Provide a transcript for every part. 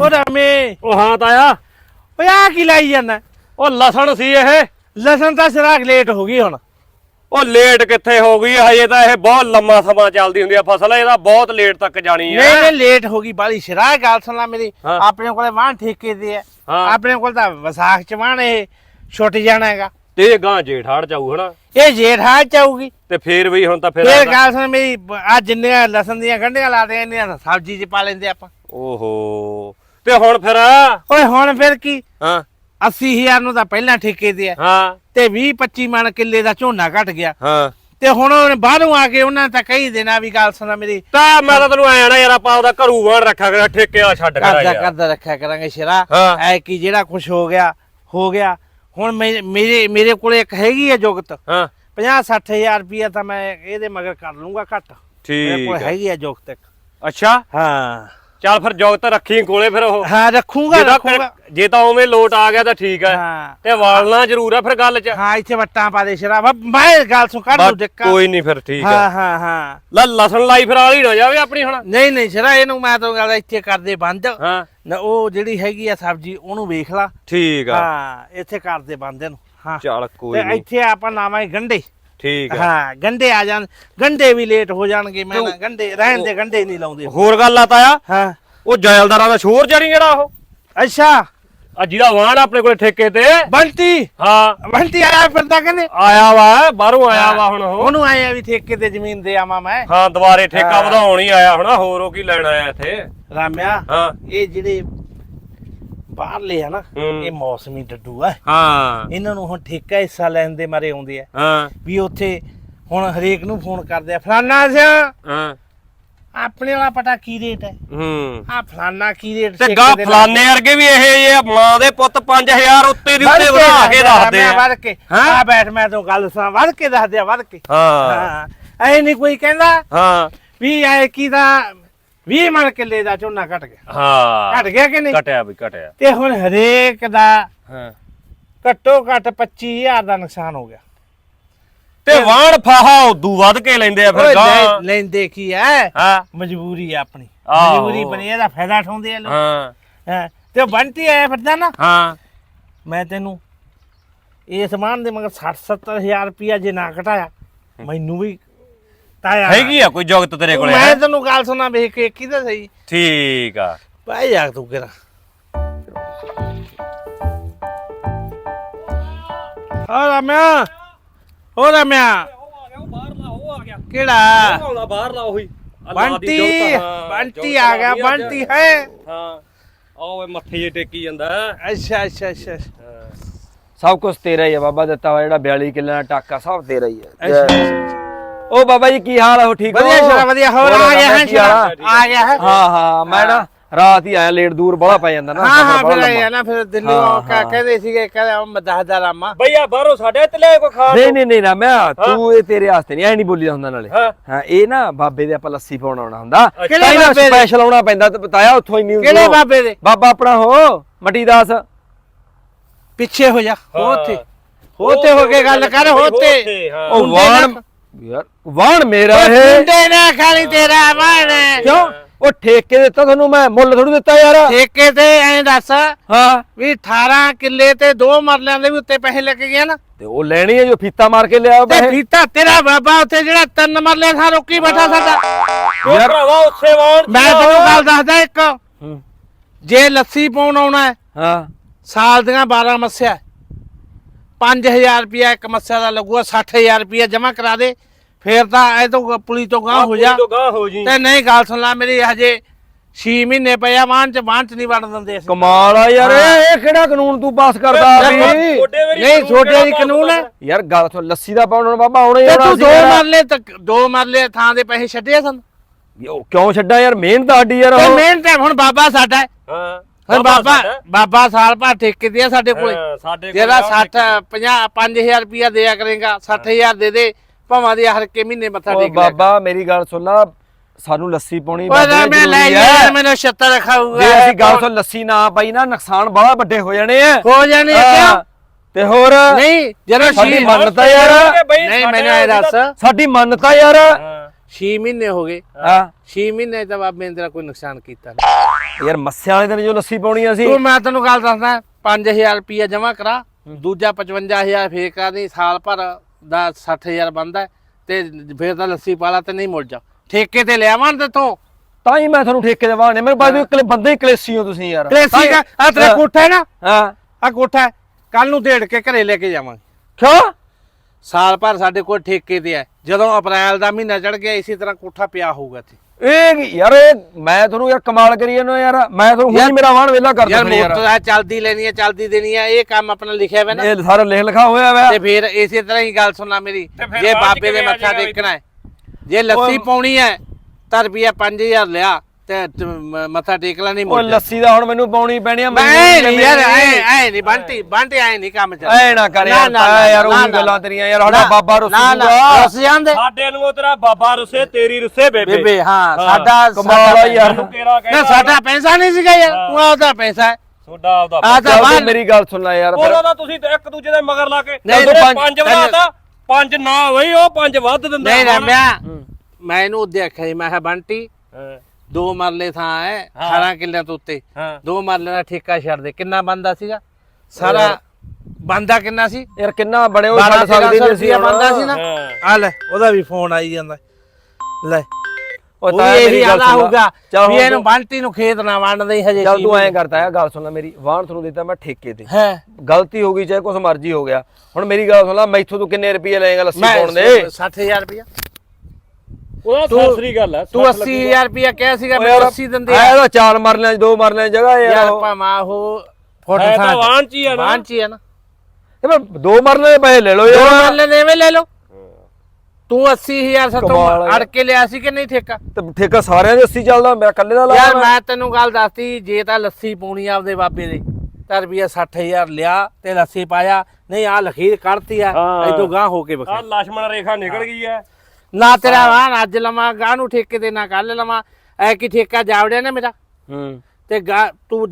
ਉਹ ਰਮੇ ਉਹ ਹਾਂ ਤਾਇਆ। ਓਏ ਆ ਕੀ ਲਾਈ ਜਾਂਦਾ? ਉਹ ਲਸਣ ਸੀ ਇਹ। ਲਸਣ ਤਾਂ ਸਿਰਾਗ ਲੇਟ ਹੋ ਗਈ ਹੁਣ। ਉਹ ਲੇਟ ਕਿੱਥੇ ਹੋ ਗਈ? ਹਜੇ ਤਾਂ ਇਹ ਬਹੁਤ ਲੰਮਾ ਸਮਾਂ ਚੱਲਦੀ ਹੁੰਦੀ ਆ ਫਸਲ ਇਹਦਾ ਬਹੁਤ ਲੇਟ ਤੱਕ ਜਾਣੀ ਨਹੀਂ ਹੈ ਨਹੀਂ ਲੇਟ ਹੋ ਗਈ ਬਾਲੀ। ਸਿਰਾਗ ਗੱਲ ਸੁਣ ਲੈ ਮੇਰੀ। ਹਾਂ। ਆਪਣੇ ਕੋਲੇ ਵਾਹਣ ਠੇਕੇ ਹੈ ਹਾਂ। ਆਪਣੇ ਕੋਲ ਤਾਂ ਵਿਸਾਖ ਚ ਵਾਹਣ ਇਹ ਛੁੱਟ ਜਾਣਾ ਹੈਗਾ। ਤੇ ਗਾਂ ਜੇਠਾੜ ਜਾਊ ਹਨਾ? ਇਹ ਜੇਠਾ ਚਾਊਗੀ। ਤੇ ਫੇਰ ਵੀ ਹੁਣ ਤਾਂ ਫੇਰ ਫੇਰ ਗੱਲ ਸੁਣ ਮੇਰੀ ਆ ਜਿੰਨੇ ਲਸਣ ਦੀਆਂ ਗੰਢੀਆਂ ਲਾਦੇ ਇੰਨੀਆਂ ਤਾਂ ਸਬਜ਼ੀ ਚ ਪਾ ਲੈਂਦੇ ਆਪਾਂ। ਓਹੋ। ਤੇ ਹੁਣ ਫਿਰ ਓਏ ਹੁਣ ਫਿਰ ਕੀ? ਹਾਂ। 80000 ਨੂੰ ਤਾਂ ਪਹਿਲਾਂ ਠੇਕੇ ਤੇ ਹੈ ਹਾਂ। ਤੇ 20 25 ਮਣ ਕਿੱਲੇ ਦਾ ਝੋਨਾ ਘਟ ਗਿਆ। ਹਾਂ। ਤੇ ਹੁਣ ਉਹਨੇ ਬਾਹਰੋਂ ਆ ਕੇ ਉਹਨਾਂ ਨੇ ਤਾਂ ਕਹੀ ਦੇਣਾ ਵੀ ਗੱਲ ਸੁਣਾ ਮੇਰੀ। ਤਾਂ ਮੈਂ ਤਾਂ ਤੈਨੂੰ ਐ ਨਾ ਯਾਰ ਆਪਾਂ ਉਹਦਾ ਘਰੂ ਵਾਣ ਰੱਖਾ ਕਰ ਠੇਕੇ ਵਾਲਾ ਛੱਡ ਕਰਾ ਕਰਦਾ ਕਰਦਾ ਰੱਖਿਆ ਕਰਾਂਗੇ ਸ਼ਰਾ। ਐ ਕੀ ਜਿਹੜਾ ਕੁਝ ਹੋ ਗਿਆ ਹੋ ਗਿਆ। ਹੁਣ ਮੇਰੇ ਮੇਰੇ ਕੋਲੇ ਇੱਕ ਹੈਗੀ ਹੈ ਜੁਗਤ। ਹਾਂ। 50 60000 ਰੁਪਇਆ ਤਾਂ ਮੈਂ ਇਹਦੇ ਮਗਰ ਕਰ ਲੂੰਗਾ ਘੱਟ। ਮੇਰੇ ਠੀਕ ਕੋਲ ਹੈ। ਹੈਗੀ ਹੈ ਜੁਗਤ ਇੱਕ। ਅੱਛਾ? ਹਾਂ। ਚੱਲ ਫਿਰ ਜੋਗ ਤਾਂ ਰੱਖੀ ਕੋਲੇ ਫਿਰ ਉਹ। ਹਾਂ ਰੱਖੂਗਾ ਜੇ ਤਾਂ ਰੱਖੂਗਾ। ਜੇ ਤਾਂ ਉਵੇਂ ਲੋਟ ਆ ਗਿਆ ਤਾਂ ਠੀਕ ਹੈ। ਹਾਂ। ਤੇ ਵਾਲਣਾ ਜ਼ਰੂਰ ਆ ਫਿਰ ਗੱਲ 'ਚ। ਹਾਂ ਇੱਥੇ ਵੱਟਾਂ ਪਾ ਦੇ ਸ਼ਰਾ ਮੈਂ ਗੱਲ ਸੁਣ ਕੱਢ ਲੂ ਬਸ ਡਿੱਕਾ। ਕੋਈ ਨਹੀਂ ਫਿਰ ਠੀਕ ਹੈ। ਹਾਂ ਹਾਂ ਹਾਂ। ਲੈ ਲਸਣ ਲਾਈ ਫਿਰ ਆਲੀ ਨਾ ਜਾਵੇ ਆਪਣੀ ਹੁਣ। ਨਹੀਂ ਨਹੀਂ ਸ਼ਰਾ ਇਹਨੂੰ ਮੈਂ ਤਾਂ ਗੱਲ ਇੱਥੇ ਕਰਦੇ ਬੰਦ। ਹਾਂ। ਨਾ ਉਹ ਜਿਹੜੀ ਹੈਗੀ ਆ ਸਬਜ਼ੀ ਉਹਨੂੰ ਵੇਖ ਲਾ। ਠੀਕ ਆ। ਹਾਂ ਇੱਥੇ ਕਰਦੇ ਬੰਦੇ ਨੂੰ ਹਾਂ। ਚੱਲ ਕੋਈ ਤੇ ਨਹੀਂ। ਇੱਥੇ ਆਪਾਂ ਲਾਵਾਂਗੇ ਗੰਡੇ ਠੀਕ ਆ। ਹਾਂ ਗੰਡੇ ਆ ਜਾਣ ਗੰਡੇ ਵੀ ਲੇਟ ਹੋ ਜਾਣਗੇ ਮੈਂ ਨਾ ਗੰਡੇ ਰਹਿਣ ਦੇ ਗੰਡੇ ਨਹੀਂ ਲਾਉਂਦੇ। ਹੋਰ ਗੱਲ ਆ ਤਾਇਆ? ਹਾਂ। ਉਹ ਜੈਲਦਾਰਾਂ ਦਾ ਸ਼ੋਰ ਜਣੀ ਜਿਹੜਾ ਉਹ? ਅੱਛਾ। ਆ ਜਿਹੜਾ ਵਾਹਣ ਆਪਣੇ ਕੋਲੇ ਠੇਕੇ ਤੇ। ਬੰਟੀ? ਹਾਂ। ਬੰਟੀ ਆਇਆ ਫਿਰਦਾ ਕਹਿੰਦੇ। ਆਇਆ ਵਾ ਬਾਹਰੋਂ ਆਇਆ ਵਾ ਹੁਣ ਉਹ। ਉਹਨੂੰ ਆਇਆ ਵੀ ਠੇਕੇ ਤੇ ਜ਼ਮੀਨ ਦੇ ਆਵਾਂ ਮੈਂ। ਹਾਂ ਦੁਬਾਰੇ ਠੇਕਾ ਹਾਂ। ਵਧਾਉਣ ਹੀ ਆਇਆ ਹੋਣਾ ਹੋਰ ਉਹ ਕੀ ਲੈਣ ਆਇਆ ਇੱਥੇ? ਰਾਮਿਆ ਹਾਂ। ਇਹ ਜਿਹੜੇ ਬਾਹਰਲੇ ਆ ਨਾ ਹੂੰ। ਇਹ ਮੌਸਮੀ ਡੱਡੂ ਆ। ਹਾਂ। ਇਹਨਾਂ ਨੂੰ ਹੁਣ ਠੇਕਾ ਹਿੱਸਾ ਲੈਣ ਦੇ ਮਾਰੇ ਆਉਂਦੇ ਆ। ਹਾਂ। ਵੀ ਉੱਥੇ ਹੁਣ ਹਰੇਕ ਨੂੰ ਫੋਨ ਕਰਦੇ ਆ ਫਲਾਨਾ ਸਿਆ ਹਾਂ। ਆਪਣੇ ਵਾਲਾ ਪਟਾ ਕੀ ਰੇਟ ਹੈ? ਹੂੰ। ਆ ਫਲਾਨਾ ਕੀ ਰੇਟ ਤੇ ਗਾ? ਫਲਾਨੇ ਵਰਗੇ ਵੀ ਇਹ ਇਹ ਮਾਂ ਦੇ ਪੁੱਤ 5000 ਉੱਤੇ ਦੀ ਉੱਤੇ ਵਧਾ ਕੇ ਦੱਸਦੇ ਆ। ਵਧ ਕੇ। ਹੈਂ? ਆ ਬੈਠ ਮੈਂ ਤੈਨੂੰ ਗੱਲ ਸੁਣਾ ਵਧ ਕੇ ਦੱਸਦੇ ਆ ਵਧ ਕੇ। ਹਾਂ। ਹਾਂ। ਐ ਨਹੀਂ ਕੋਈ ਕਹਿੰਦਾ ਹਾਂ। ਵੀ ਐ ਕੀ ਦਾ 20 ਮਣ ਕਿੱਲੇ ਦਾ ਝੋਨਾ ਘਟ ਗਿਆ। ਹਾਂ। ਘਟ ਗਿਆ ਕਿ ਨਹੀਂ? ਘਟਿਆ ਵੀ ਘਟਿਆ। ਤੇ ਹੁਣ ਹਰੇਕ ਦਾ ਹਾਂ। ਘੱਟੋ ਘੱਟ 25000 ਦਾ ਨੁਕਸਾਨ ਹੋ ਗਿਆ। ਤੇ ਵਾਣ ਫਾਹਾ ਉਦੋਂ ਵੱਧ ਕੇ ਲੈਂਦੇ ਆ ਫਿਰ ਗਾਂ। ਲੈਂਦੇ ਕੀ ਐ? ਹਾਂ। ਮਜਬੂਰੀ ਆ ਆਪਣੀ। ਮਜਬੂਰੀ ਬਣੀ ਇਹਦਾ ਫਾਇਦਾ ਉਠਾਉਂਦੇ ਆ ਲੋਕ। ਹਾਂ। ਤੇ ਬੰਟੀ ਆਇਆ ਫਿਰਦਾ ਨਾ। ਹਾਂ। ਮੈਂ ਤੈਨੂੰ ਇਹ ਸਮਾਨ ਦੇ ਮਗਰ 60 70000 ਰੁਪਇਆ ਜੇ ਨਾ ਘਟਾਇਆ ਮੈਨੂੰ ਵੀ ਤਾਇਆ ਹੈਗੀ ਆ ਕੋਈ ਜੁਗਤ ਤੇਰੇ ਕੋਲੇ ਮੈਂ? ਤੈਨੂੰ ਗੱਲ ਸੁਣਾ ਵੇਖ ਕੇ ਕਿਹਦਾ ਸਹੀ। ਠੀਕ ਆ। ਭਾਈ ਜਾ ਤੂੰ ਕਿਹੜਾ। ਹੋ ਰਮਿਆ ਹੋ ਰਮਿਆ। ਕਿਹੜਾ? ਆਉਂਦਾ ਬਾਹਰ ਲਾ ਉਹੀ ਬੰਟੀ ਬੰਟੀ ਆ ਗਿਆ ਬੰਟੀ ਹੈ। ਹਾਂ। ਓਏ ਮੱਥੇ ਜੇ ਟੇਕੀ ਜਾਂਦਾ। ਅੱਛਾ ਅੱਛਾ ਅੱਛਾ ਸਭ ਕੁਝ ਤੇਰਾ ਹੀ ਹੈ ਬਾਬਾ ਦਿੱਤਾ ਹੋਇਆ ਜਿਹੜਾ 42 ਕਿੱਲੇ ਦਾ ਟਾਕਾ ਸਭ ਤੇਰਾ ਹੀ ਹੈ ਅੱਛਾ ਅੱਛਾ। ਉਹ ਬਾਬਾ ਜੀ ਕੀ ਹਾਲ ਹੈ ਹੋ ਠੀਕ ਹੋ? ਵਧੀਆ ਸ਼ਰਾ ਵਧੀਆ। ਹੋਰ ਆ ਗਿਆ ਹੈ? ਸ਼ਰਾ ਆ? ਗਿਆ ਹੈ। ਹਾਂ ਹਾਂ ਮੈਂ ਨਾ ਰਾਤ ਹੀ ਆਇਆ ਲੇਟ ਦੂਰ ਬੜਾ ਪੈ ਜਾਂਦਾ ਨਾ ਹਾਂ ਹਾਂ ਫਿਰ। ਇਹ ਨਾ ਫਿਰ ਦਿੱਲੀ ਉਹ। ਕਹਿੰਦੇ ਸੀਗੇ ਕਹਿੰਦੇ ਉਹ ਮੈਂ ਦੱਸਦਾ ਰਾਮਾ। ਭਈਆ ਬਾਹਰੋਂ ਸਾਡੇ ਤੇ ਲੈ ਕੋਈ ਖਾਣ ਨਹੀਂ ਨਹੀਂ ਨਹੀਂ ਨਾ ਮੈਂ ਤੂੰ ਇਹ ਤੇਰੇ ਵਾਸਤੇ ਨਹੀਂ ਐ ਨਹੀਂ ਬੋਲੀਦਾ ਹੁੰਦਾ ਨਾਲੇ। ਹਾਂ। ਇਹ ਨਾ ਬਾਬੇ ਦੇ ਆਪਾਂ ਲੱਸੀ ਪਾਉਣ ਆਉਣਾ ਹੁੰਦਾ। ਕਿਹੜੇ ਬਾਬੇ ਦੇ? ਸਪੈਸ਼ਲ ਆਉਣਾ ਪੈਂਦਾ ਤੇ ਬਤਾਇਆ ਉੱਥੋਂ ਹੀ ਨਹੀਂ ਕਿਹੜੇ ਬਾਬੇ ਦੇ? ਬਾਬਾ ਆਪਣਾ ਹੋ ਮਟੀ ਦਾਸ। ਪਿੱਛੇ ਹੋ ਜਾ ਹਾਂ। ਹੋਤੇ ਹੋਤੇ ਹੋ ਕੇ ਗੱਲ ਕਰ ਹੋਤੇ ਹਾਂ। ਉਹ ਵਾਣ ਯਾਰ ਵਾਣ ਮੇਰਾ ਇਹ। ਮੁੰਡੇ ਨਾ ਖਾਲੀ ਤੇਰਾ ਮਨ ਕਿਉਂ? ਉਹ ਠੇਕੇ ਦਿੱਤਾ ਤੁਹਾਨੂੰ ਮੈਂ ਮੁੱਲ ਥੋੜੀ ਦਿੱਤਾ ਯਾਰ। ਠੇਕੇ ਤੇ ਐਂ ਦੱਸ ਹਾਂ। ਵੀ 18 ਕਿੱਲੇ ਤੇ ਦੋ ਮਰਲਿਆਂ ਦੇ ਵੀ ਉੱਤੇ ਪੈਸੇ ਲੱਗ ਗਏ ਨਾ। ਤੇ ਉਹ ਲੈਣੀ ਹੈ ਜੋ ਫੀਤਾ ਮਾਰ ਕੇ ਲਿਆ ਤੇ ਪੈਸੇ। ਫੀਤਾ ਤੇਰਾ ਬਾਬਾ ਉੱਥੇ ਜਿਹੜਾ ਤਿੰਨ ਮਰਲੇ ਥਾਂ ਰੋਕੀ ਬੈਠਾ ਸਾਡਾ। ਉਹ ਭਰਾਵਾ ਉੱਥੇ ਵਾਣ ਮੈਂ ਤੈਨੂੰ ਗੱਲ ਦੱਸਦਾ ਇੱਕ। ਹੂੰ। ਜੇ ਲੱਸੀ ਪਾਉਣ ਆਉਣਾ ਹੈ ਹਾਂ। ਸਾਲ ਦੀਆਂ 12 ਮੱਸਿਆ। 5000 ਰੁਪਿਆ ਇੱਕ ਮੱਸਿਆ ਦਾ ਲੱਗੂਗਾ 60000 ਰੁਪਿਆ ਜਮਾ ਕਰਾ ਦੇ। ਫੇਰ ਤਾਂ ਇਹ ਤੋਂ ਪੁਲੀ ਤੋਂ ਗਾਂ ਹੋ ਜਾ। ਤੋਂ ਗਾਂ ਹੋ ਜੀ। ਤੇ ਨਹੀਂ ਗੱਲ ਸੁਣ ਲੈ ਮੇਰੀ ਹਜੇ 6 ਮਹੀਨੇ ਪਿਆ ਵਾਹਨ ਚ ਵਾਹਨ ਚ ਨਹੀਂ ਵੜਨ ਦਿੰਦੇ ਅਸੀਂ। ਕਮਾਲ ਆ ਯਾਰ ਇਹ ਇਹ ਕਿਹੜਾ ਕਾਨੂੰਨ ਤੂੰ ਪਾਸ ਕਰਦਾ ਵੀ ਨਹੀਂ ਛੋਟੇ ਦੀ ਕਾਨੂੰਨ ਹੈ ਯਾਰ ਗੱਲ ਸੁਣ ਲੱਸੀ ਦਾ ਪਾਉਣ ਬਾਬਾ ਆਉਣੇ ਤੇ ਆਉਣਾ ਤੂੰ ਦੋ। ਮਰਲੇ ਤੱਕ ਦੋ ਮਰਲੇ ਥਾਂ ਦੇ ਪੈਸੇ ਛੱਡੇ ਸਨ? ਕਿਉਂ ਛੱਡਾ ਯਾਰ ਮਿਹਨਤ ਸਾਡੀ ਯਾਰ ਤੇ ਮਿਹਨਤ ਹੈ ਹੁਣ ਬਾਬਾ ਸਾਡਾ ਹੈ। ਹਾਂ ਹੁਣ ਬਾਬਾ ਬਾਬਾ ਸਾਲ ਭਰ ਠੇਕੇ ਤੇ ਆ ਸਾਡੇ ਕੋਲੇ ਹਾਂ, ਸਾਡੇ ਜਿਹੜਾ ਕੋਲ 60 50 5000 ਰੁਪਿਆ ਦਿਆ ਕਰੇਗਾ 60000 ਦੇ ਦੇ ਭਾਵਾਂ ਦੇ ਹਰ ਕੇ ਮਹੀਨੇ ਮੱਥਾ ਟੇਕ ਲਿਆ ਬਾਬਾ ਮੇਰੀ ਗੱਲ ਸੁਣ ਲਾ ਸਾਨੂੰ ਲੱਸੀ ਪਾਉਣੀ ਓਏ ਬਾਬੇ ਮੈਂ ਲੈ ਜ਼ਰੂਰੀ ਜਾ ਹੈ। ਮੈਨੂੰ 76 ਖਾਊਗਾ। ਜੇ ਅਸੀਂ ਗੱਲ ਸੁਣ ਲੱਸੀ ਨਾ ਪਾਈ ਨਾ ਨੁਕਸਾਨ ਬੜਾ ਵੱਡੇ ਹੋ ਜਾਣੇ ਆ। ਹੋ ਜਾਣੀ ਹੈ ਹਾਂ। ਕਿਉਂ ਤੇ ਹੋਰ? ਨਹੀਂ ਜਦੋਂ ਸਾਡੀ ਛੇ ਮੰਨਤਾ ਯਾਰ। ਨਹੀਂ ਮੈਨੂੰ ਇਹ ਦੱਸ। ਸਾਡੀ ਮੰਨਤਾ ਯਾਰ। 6 ਮਹੀਨੇ ਹੋ ਗਏ। ਹਾਂ। 6 ਮਹੀਨੇ ਤਾਂ ਬਾਬੇ ਨੇ ਤੇਰਾ ਕੋਈ ਨੁਕਸਾਨ ਕੀਤਾ ਨਹੀਂ ਯਾਰ ਮੱਸਿਆਂ ਵਾਲੇ ਦਿਨ ਜੋ ਲੱਸੀ ਪਾਉਣੀ ਆ ਸੀ। ਤੂੰ ਮੈਂ ਤੈਨੂੰ ਗੱਲ ਦੱਸਦਾ 5000 ਰੁਪਿਆ ਜਮਾ ਕਰਾ ਦੂਜਾ 55000 ਫੇਰ ਕਰਾ ਦੀ ਸਾਲ ਭਰ ਦਾ 60000 ਬੰਦਾ ਤੇ ਫੇਰ ਤਾਂ ਲੱਸੀ ਪਾਲਾ ਤੇ ਨਹੀਂ ਮੁੜ ਜਾ। ਠੇਕੇ ਤੇ ਲਿਆਵਾਂ ਤੇਥੋਂ। ਤਾਂ ਹੀ ਮੈਂ ਤੁਹਾਨੂੰ ਠੇਕੇ ਦੇ ਵਾਹਣੇ ਮੇਰੇ ਬਾਅਦ ਇਕਲੇ ਬੰਦੇ ਹੀ ਕਲੇਸੀ ਹੋ ਤੁਸੀਂ ਯਾਰ। ਕਲੇਸੀ ਦਾ ਆ ਤੇਰਾ। ਕੋਠਾ ਹੈ ਨਾ? ਹਾਂ। ਆ ਕੋਠਾ ਕੱਲ ਨੂੰ ਢੇੜ ਕੇ ਘਰੇ ਲੈ ਕੇ ਜਾਵਾਂਗੇ। ਕਿਉਂ? ਸਾਲ ਭਰ ਸਾਡੇ ਕੋਲ ਠੇਕੇ ਤੇ ਹੈ। ਜਦੋਂ ਅਪ੍ਰੈਲ ਦਾ ਮਹੀਨਾ ਚੜ ਗਿਆ ਇਸੇ ਤਰ੍ਹਾਂ ਕੋਠਾ ਪਿਆ ਹੋਊਗਾ ਇੱਥੇ। ਇਹ ਯਾਰ ਇਹ ਮੈਂ ਤੁਹਾਨੂੰ ਯਾਰ ਕਮਾਲ ਕਰੀ ਜਾਂਦਾ ਯਾਰ। ਮੈਂ ਤੁਹਾਨੂੰ ਹੁਣ ਹੀ ਮੇਰਾ ਵਾਹਣ ਵੇਲਾ ਕਰ ਯਾਰ ਦਿੰਦਾ ਯਾਰ। ਮੋਟਰ ਆ ਚੱਲਦੀ ਲੈਣੀ ਹੈ ਚੱਲਦੀ ਦੇਣੀ ਹੈ ਇਹ ਕੰਮ ਆਪਣਾ ਲਿਖਿਆ ਹੋਇਆ ਨਾ। ਇਹ ਸਾਰਾ ਲਿਖ ਲਿਖਾ ਹੋਇਆ ਵਾ। ਤੇ ਫਿਰ ਇਸੇ ਤਰ੍ਹਾਂ ਹੀ ਗੱਲ ਸੁਣਨਾ ਮੇਰੀ। ਜੇ ਬਾਬੇ ਦੇ ਆ ਮੱਥਾ ਟੇਕਣਾ ਹੈ। ਜੇ ਲੱਸੀ ਪਾਉਣੀ ਹੈ ਤਾਂ ਰੁਪਿਆ 5000 ਲਿਆ। ਤੇ ਮ- ਮੱਥਾ ਟੇਕ ਲੈਣੀ ਉਹ ਮੁੜ ਲੱਸੀ ਦਾ ਹੁਣ ਮੈਨੂੰ ਪਾਉਣੀ ਪੈਣੀ ਆ ਮੈਂ ਨਹੀਂ ਯਾਰ ਐ ਐ ਨਹੀਂ ਬੰਟੀ ਬੰਟੀ ਐ ਨਹੀਂ ਕੰਮ ਚੱਲ ਐ ਨਾ ਕਰ ਯਾਰ ਯਾਰ ਉਹੀ ਗੱਲਾਂ ਤੇਰੀਆਂ ਯਾਰ ਸਾਡਾ ਬਾਬਾ ਨਾ ਨਾ ਰਸੂਗਾ ਰਸ ਜਾਂਦੇ। ਸਾਡੇ ਨੂੰ ਉਹ ਤੇਰਾ ਬਾਬਾ ਰੁੱਸੇ ਤੇਰੀ ਰੁੱਸੇ ਬੇਬੇ। ਬੇਬੇ ਹਾਂ। ਸਾਡਾ ਕਮਾਲ ਆ ਯਾਰ। ਕਿਹੜਾ ਨਾ ਕਹਿੰਦਾ ਸਾਡਾ ਪੈਸਾ ਨਹੀਂ ਸੀਗਾ ਯਾਰ। ਤੂੰ ਉਹਦਾ ਪੈਸਾ ਹੈ। ਤੁਹਾਡਾ ਉਹਦਾ ਆ ਤਾਂ ਚੱਲ ਬਾਹਰ ਤੂੰ ਮੇਰੀ ਗੱਲ ਸੁਣ ਲੈ ਯਾਰ ਫਿਰ। ਉਹਦਾ ਤਾਂ ਤੁਸੀਂ ਇੱਕ ਦੂਜੇ ਦੇ ਮਗਰ ਲਾ ਕੇ ਨਹੀਂ, ਜਦੋਂ ਪੰਜ- ਪੰਜ ਪੰਜ ਨਾ ਬਈ ਉਹ ਪੰਜ ਵੱਧ ਦਿੰਦਾ ਨਹੀਂ। ਰਮਿਆ ਹੂੰ। ਮੈਂ ਇਹਨੂੰ ਉਹਦੇ ਆਖਿਆ ਸੀ, ਮੈਂ ਕਿਹਾ ਬੰਟੀ ਹਾਂ, ਦੋ ਮਰਲੇ ਥਾਂ ਹੈ ਹਾਂ। 18 ਕਿੱਲਿਆਂ ਤੋਂ ਉੱਤੇ। ਹਾਂ। ਦੋ ਮਰਲੇ ਦਾ ਠੇਕਾ ਛੱਡ ਦੇ। ਕਿੰਨਾ ਬੰਦਾ ਸੀਗਾ? ਸਾਰਾ ਬੰਦਾ ਕਿੰਨਾ ਸੀ? ਯਾਰ ਕਿੰਨਾ ਬੜੇ ਉਹ ਛੱਡ ਸਕਦੇ ਤੇਰਾਂ ਨਹੀਂ ਸੀ ਰੁਪਇਆ ਬਣਦਾ ਸੀ ਨਾ। ਆ ਲੈ ਉਹਦਾ ਵੀ ਫੋਨ ਆਈ ਜਾਂਦਾ। ਲੈ ਉਹ ਤਾਂ ਇਹੀ ਆਦਾ ਹੋਊਗਾ ਵੀ ਇਹਨੂੰ ਬੰਟੀ ਨੂੰ ਖੇਤ ਨਾ ਵੰਡਦੇ ਹਜੇ ਚੱਲ ਤੂੰ ਐਂ। ਕਰਤਾ ਆ ਗੱਲ ਸੁਣ ਲੈ ਮੇਰੀ ਵਾਹਣ ਤੁਹਾਨੂੰ ਦਿੱਤਾ ਮੈਂ ਠੇਕੇ ਤੇ। ਹੈ। ਗਲਤੀ ਹੋ ਗਈ ਚਾਹੇ ਕੁਛ ਮਰਜ਼ੀ ਹੋ ਗਿਆ। ਹੁਣ ਮੇਰੀ ਗੱਲ ਸੁਣ ਲੈ ਮੈਥੋਂ ਤੂੰ ਕਿੰਨੇ ਰੁਪਏ ਲਏਗਾ ਲੱਸੀ ਪਾਉਣ ਦੇ? 60000 ਰੁਪਇਆ ਉਹਦਾ ਸਾਸਰੀ ਗੱਲ ਆ ਤੂੰ 80000 ਰੁਪਿਆ ਕਹਿ ਸੀਗਾ ਮੈਨੂੰ 80 ਦਿੰਦੇ ਆ। ਇਹਦਾ ਚਾਰ ਮਰਲਿਆਂ ਚ ਦੋ ਮਰਲਿਆਂ ਦੀ ਜਗ੍ਹਾ ਯਾਰ ਯਾਰ ਭਾਵੇਂ ਉਹ ਫੋਟੋ ਥਾਂ ਤਾਂ ਵਾਂਚ ਹੀ ਆ ਨਾ। ਵਾਂਚ ਹੀ ਆ ਨਾ। ਇਹ ਮੈਂ ਦੋ ਮਰਲੇ ਦੇ ਪੈਸੇ ਲੈ ਲਓ ਯਾਰ। ਦੋ ਮਰਲੇ ਦੇ ਐਵੇਂ ਲੈ ਲਓ। ਤੂੰ 80000 ਸਤੋਂ ਅੜ ਕੇ ਲਿਆ ਸੀ ਕਿ ਨਹੀਂ ਠੇਕਾ? ਤੇ ਠੇਕਾ ਸਾਰਿਆਂ ਦੇ 80 ਚੱਲਦਾ ਮੈਂ ਇਕੱਲੇ ਦਾ ਲਾ ਯਾਰ ਮੈਂ ਤੈਨੂੰ ਗੱਲ ਦੱਸਦੀ ਜੇ ਤਾਂ ਲੱਸੀ ਪੂਣੀ ਆਪਦੇ ਬਾਬੇ ਦੇ ਤਾਂ ਰੁਪਿਆ 60000 ਲਿਆ ਤੇ ਲੱਸੀ ਪਾਇਆ। ਨਹੀਂ ਆ ਲਖੀਰ ਕੱਢਤੀ ਆ ਇਦੋਂ ਗਾਂ ਹੋ ਕੇ ਬਖਾ ਆ ਲక్ష్మణ ਰੇਖਾ ਨਿਕਲ ਗਈ ਆ ਨਾ ਤੇਰਾ ਵਾਹਨ ਅੱਜ ਲਵਾਂ ਗਾਂ ਨੂੰ ਠੇਕੇ ਤੇ ਨਾ ਕੱਲ ਲਵਾਂ। ਐ ਕੀ ਠੇਕਾ ਜਾਵੜਿਆ ਨਾ ਮੇਰਾ? ਹੂੰ। ਤੇ ਗਾਂ ਤੂੰ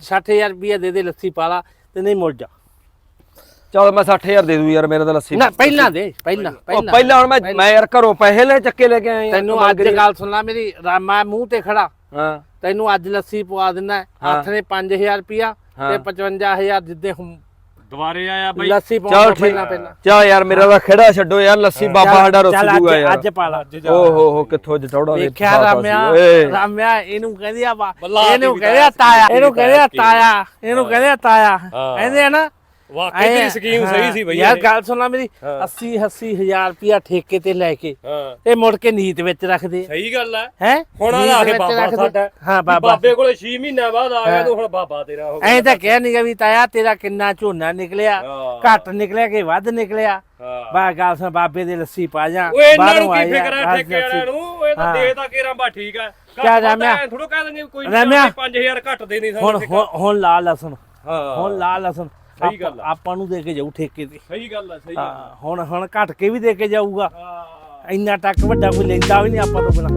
60000 ਰੁਪਿਆ ਦੇ ਦੇ ਲੱਸੀ ਪਾ ਲਾ ਤੇ ਨਹੀਂ ਮੁੜ ਜਾ। ਚਲ ਮੈਂ 60000 ਦੇ ਦੂੰ ਯਾਰ ਮੇਰਾ ਤਾਂ ਲੱਸੀ ਨਾ ਪਹਿਲਾਂ ਦੇ ਪਹਿਲਾਂ ਉਹ ਪਹਿਲਾਂ। ਹੁਣ ਮੈਂ ਮੈਂ ਯਾਰ ਘਰੋਂ ਪੈਸੇ ਲੈ ਚੱਕੇ ਲੈ ਕੇ ਆਇਆ ਯਾਰ, ਤੈਨੂੰ ਅੱਜ। ਗੱਲ ਸੁਣ ਲੈ ਮੇਰੀ ਰਾ- ਮੈਂ ਮੂੰਹ ਤੇ ਖੜਾ। ਹਾਂ। ਤੈਨੂੰ ਅੱਜ ਲੱਸੀ ਪਵਾ ਦਿੰਦਾ ਹੱਥ ਨੇ 5000 ਰੁਪਿਆ ਤੇ ਹਾਂ। 55000 ਜਿੱਦੇ ਦੁਬਾਰੇ ਆਇਆ ਬਈ। ਲੱਸੀ ਪਾਉਣ ਚਲ ਤੋਂ ਠੀਕ। ਪਹਿਲਾਂ ਪਹਿਲਾਂ। ਚਾ ਯਾਰ ਮੇਰਾ ਤਾਂ ਖੇੜਾ ਛੱਡੋ ਯਾਰ ਲੱਸੀ ਬਾਬਾ ਸਾਡਾ ਰੁੱਸ ਚੱਲ ਅੱਜ- ਜੂਗਾ ਯਾਰ। ਅੱਜ ਪਾ ਲਾ ਓ ਹੋ ਹੋ ਕਿੱਥੋਂ ਜਟੌੜਾ ਦੇ ਵੇਖਿਆ ਪਾਤਾ ਸੀ, ਰਾਮਿਆ ਓਏ। ਰਾਮਿਆ ਇਹਨੂੰ ਕਹਿੰਦੇ ਆ ਵਾ ਬੱਲਾ ਦੀ ਇਹਨੂੰ ਵੀ ਕਹਿੰਦੇ ਆ ਤਾਇਆ, ਇਹਨੂੰ ਕਹਿੰਦੇ ਆ ਤਾਇਆ, ਇਹਨੂੰ ਕਹਿੰਦੇ ਆ ਤਾਇਆ। ਕਹਿੰਦੇ ਆ ਨਾ ਵਾਕਈ ਤੇਰੀ ਸਕੀਮ ਸਹੀ ਸੀ ਬਈ ਯਾਰ। ਗੱਲ ਸੁਣਾ ਮੇਰੀ ਹਾਂ। 80 80 ਹਜ਼ਾਰ ਰੁਪਿਆ ਠੇਕੇ ਤੇ ਲੈ ਕੇ ਹਾਂ। ਤੇ ਮੁੜ ਕੇ ਨੀਤ ਵਿੱਚ ਰੱਖਦੇ ਸਹੀ ਗੱਲ ਹੈ ਹੈ? ਹੁਣ ਆ ਆ ਕੇ ਬਾਬਾ ਸਾਡਾ। ਹਾਂ ਬਾਬਾ। ਬਾਬੇ ਕੋਲੇ 6 ਮਹੀਨਿਆਂ ਬਾਅਦ ਆ ਗਿਆ ਤੂੰ ਹੁਣ ਬਾਬਾ ਤੇਰਾ ਹੋ ਐਂ ਤਾਂ ਕਹਿ ਨਹੀਂਗਾ ਵੀ ਤਾਇਆ ਤੇਰਾ ਕਿੰਨਾ ਝੋਨਾ ਨਿਕਲਿਆ। ਘੱਟ ਨਿਕਲਿਆ ਕਿ ਵੱਧ ਨਿਕਲਿਆ? ਬਾ ਗੱਲ ਸੁਣ ਬਾਬੇ ਦੇ ਲੱਸੀ ਪਾ ਜਾ। ਬਾਹਰੋਂ ਨੂੰ ਕੀ ਆਇਆ, ਫਿਕਰ ਹੈ ਹੱਥ ਠੇਕੇ ਵਾਲਿਆਂ ਲੱਸੀ। ਨੂੰ? ਇਹ ਤਾਂ। ਦੇ ਤਾਂ ਕੇਰਾਂ ਬਾ ਠੀਕ ਹੈ ਕਿਆ ਰਾਮਿਆ? ਥੋੜਾ ਕਹਿ ਦਿੰਦੇ ਕੋਈ ਰਾਮਿਆ? 5000 ਘੱਟ ਦੇ ਨਹੀਂ ਹੁਣ ਹੁਣ- ਹੁਣ ਲਾ ਲਸਣ ਹਾਂ। ਹੁਣ ਲਾ ਲਸਣ ਸਹੀ ਗੱਲ ਆ। ਆਪਾਂ ਨੂੰ ਦੇ ਕੇ ਜਾਊ ਠੇਕੇ ਤੇ। ਸਹੀ ਗੱਲ ਹੈ ਸਹੀ ਗੱਲ ਹਾਂ ਹੁਣ ਹੁਣ ਘਟ ਕੇ ਵੀ ਦੇ ਕੇ ਜਾਊਗਾ। ਹਾਂ। ਇੰਨਾ ਟੱਕ ਵੱਡਾ ਕੋਈ ਲੈਂਦਾ ਵੀ ਨਹੀਂ ਆਪਾਂ ਤੋਂ ਬਿਨਾ।